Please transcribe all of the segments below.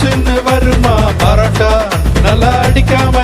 புஷ்ன்னு வருமா? பரோட்டா நல்லா அடிக்காம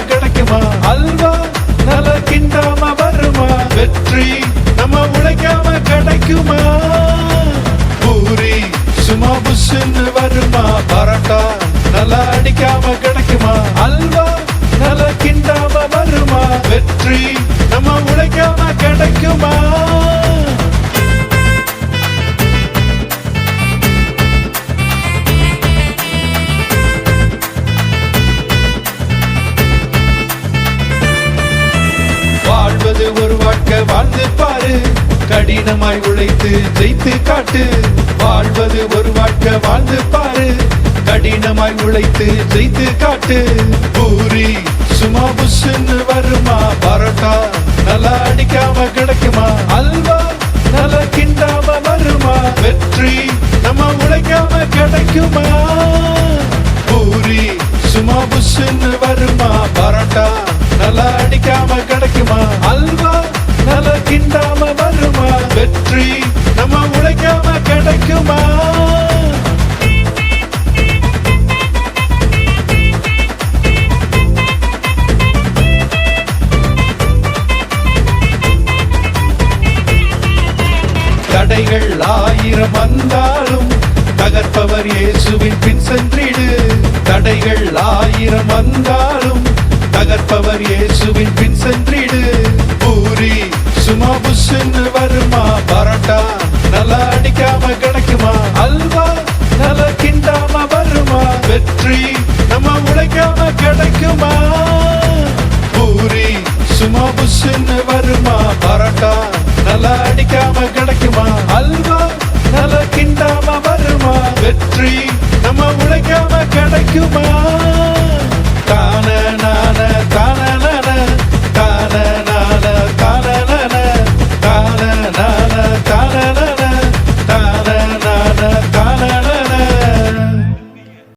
வாழ்வது ஒரு வாழ்க்கை வாழ்ந்து பாரு. கடினமாய் உழைத்து ஜெயித்து காட்டு. வாழ்வது ஒரு வாழ்க்கை வாழ்ந்து பாரு. கடினமாய் உழைத்து ஜெயித்து காட்டு. பூரி சும்மா புஷ்ன்னு வருமா? பரோட்டா நல்லா அடிக்காம கிடைக்குமா? அல்வா நல்லா கிண்டாம வருமா? வெற்றி நம்ம உழைக்காம கிடைக்குமா? பூரி சும்மா புஷ்ன்னு வருமா? பரோட்டா நல்லா அடிக்காம கிடைக்குமா? அல்வா நல்லா கிண்டாம வருமா? வெற்றி நம்ம உழைக்காம கிடைக்குமா? தடைகள் ஆயிரம் வந்தாலும் தகர்ப்பவர் இயேசுவின் பின் சென்றிடு. தடைகள் ஆயிரம் வந்தாலும் தகர்ப்பவர் இயேசுவின் வெற்றி நம்ம உழைக்காம கிடைக்குமா? பூரி சும்மா புஷ்ன்னு வருமா? பரோட்டா நல்லா அடிக்காம கிடைக்குமா? அல்வா நல்லா கிண்டாம வருமா? வெற்றி நம்ம உழைக்காம கிடைக்குமா?